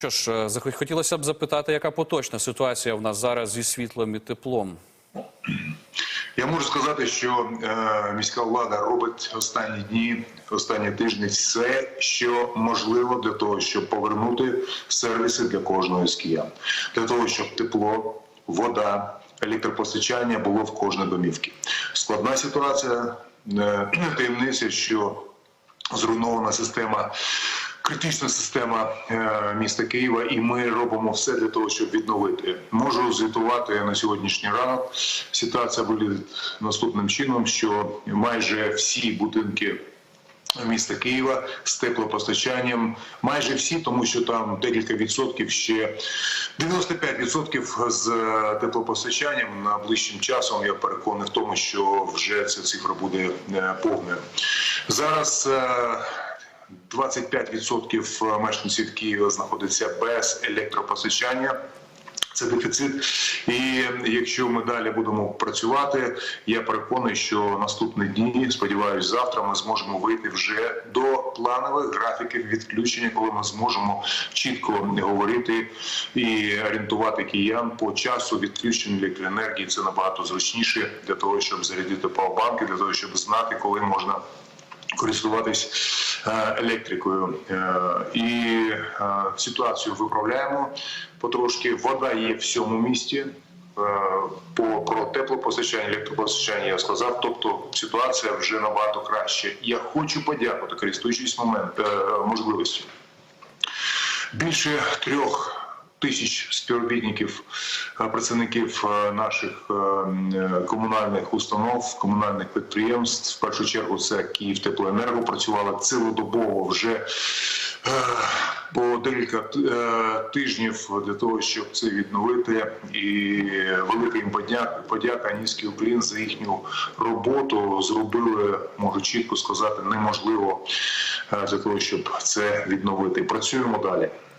Що ж, е, хотілося б запитати, яка поточна ситуація в нас зараз зі світлом і теплом? Я можу сказати, що е, міська влада робить останні дні, останні тижні все, що можливо для того, щоб повернути сервіси для кожного з киян, для того, щоб тепло, вода, електропостачання було в кожній домівці. Складна ситуація, е, таємниця, що зруйнована система. Критична система е, міста Києва, і ми робимо все для того, щоб відновити. Можу звітувати на сьогоднішній ранок. Ситуація виглядає наступним чином: що майже всі будинки міста Києва з теплопостачанням, майже всі, тому що там декілька відсотків ще 95% з е, теплопостачанням найближчим часом. Я переконаний в тому, що вже ця цифра буде е, повною. Зараз. Е, 25% мешканців Києва знаходиться без електропостачання. Це дефіцит, і якщо ми далі будемо працювати, я переконаний, що наступні дні, сподіваюся, завтра ми зможемо вийти вже до планових графіків відключення, коли ми зможемо чітко говорити і орієнтувати киян по часу відключення електроенергії. Це набагато зручніше для того, щоб зарядити пауербанки, для того, щоб знати, коли можна користуватись е, електрикою. Е, І е, ситуацію виправляємо потрошки. Вода є в всьому місті. Е, По про теплопостачання, електропостачання я сказав. Тобто ситуація вже набагато краще. Я хочу подякувати, користуючись момент е, можливістю. Більше трьох тисяч співробітників, е, працівників е, наших е, комунальних установ, комунальних підприємств. В першу чергу це Київтеплоенерго працювала цілодобово вже. По декілька тижнів для того, щоб це відновити, і велика їм подяка, подяка низький уклін за їхню роботу. Зробили, можу чітко сказати, неможливо для того, щоб це відновити. Працюємо далі.